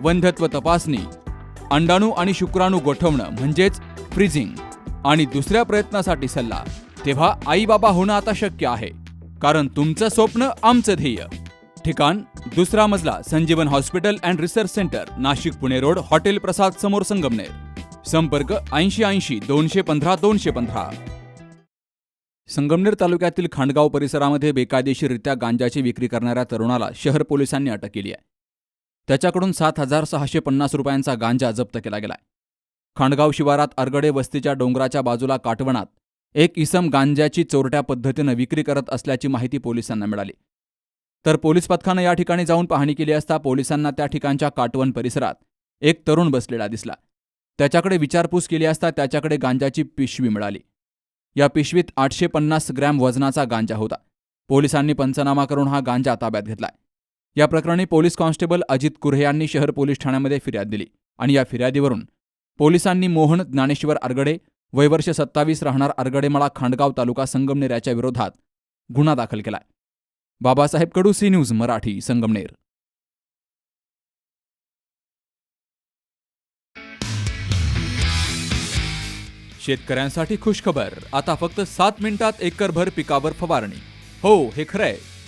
वंध्यत्व तपासणी अंडाणू आणि शुक्राणू गोठवणं म्हणजेच फ्रीजिंग आणि दुसऱ्या प्रयत्नासाठी सल्ला. तेव्हा आई बाबा होणं आता शक्य आहे कारण तुमचं स्वप्न आमचं ध्येय. ठिकाण दुसरा मजला Sanjeevan hospital and research centre Nashik Pune road hotel Prasad समोर संगमनेर. संपर्क ऐंशी ऐंशी दोनशे पंधरा दोनशे पंधरा. संगमनेर तालुक्यातील खांडगाव परिसरामध्ये बेकायदेशीररित्या गांजाची विक्री करणाऱ्या तरुणाला शहर पोलिसांनी अटक केली आहे. त्याच्याकडून सात हजार सहाशे पन्नास रुपयांचा गांजा जप्त केला गेलाय. खांडगाव शिवारात अरगडे वस्तीच्या डोंगराच्या बाजूला काटवणात एक इसम गांजाची चोरट्या पद्धतीनं विक्री करत असल्याची माहिती पोलिसांना मिळाली. तर पोलीस पथकानं या ठिकाणी जाऊन पाहणी केली असता पोलिसांना त्या ठिकाणच्या काटवण परिसरात एक तरुण बसलेला दिसला. त्याच्याकडे विचारपूस केली असता त्याच्याकडे गांजाची पिशवी मिळाली. या पिशवीत आठशे पन्नास ग्रॅम वजनाचा गांजा होता. पोलिसांनी पंचनामा करून हा गांजा ताब्यात घेतलाय. या प्रकरणी पोलीस कॉन्स्टेबल अजित कुर्हे यांनी शहर पोलीस ठाण्यामध्ये फिर्याद दिली आणि या फिर्यादीवरून पोलिसांनी मोहन ज्ञानेश्वर आरगडे वयवर्ष सत्तावीस राहणार आरगडेमळा खांडगाव तालुका संगमनेर याच्या विरोधात गुन्हा दाखल केला बाबासाहेब कडू सी न्यूज मराठी संगमनेर. शेतकऱ्यांसाठी खुशखबर. आता फक्त सात मिनिटात एकरभर पिकावर फवारणी. हो हे खरंय.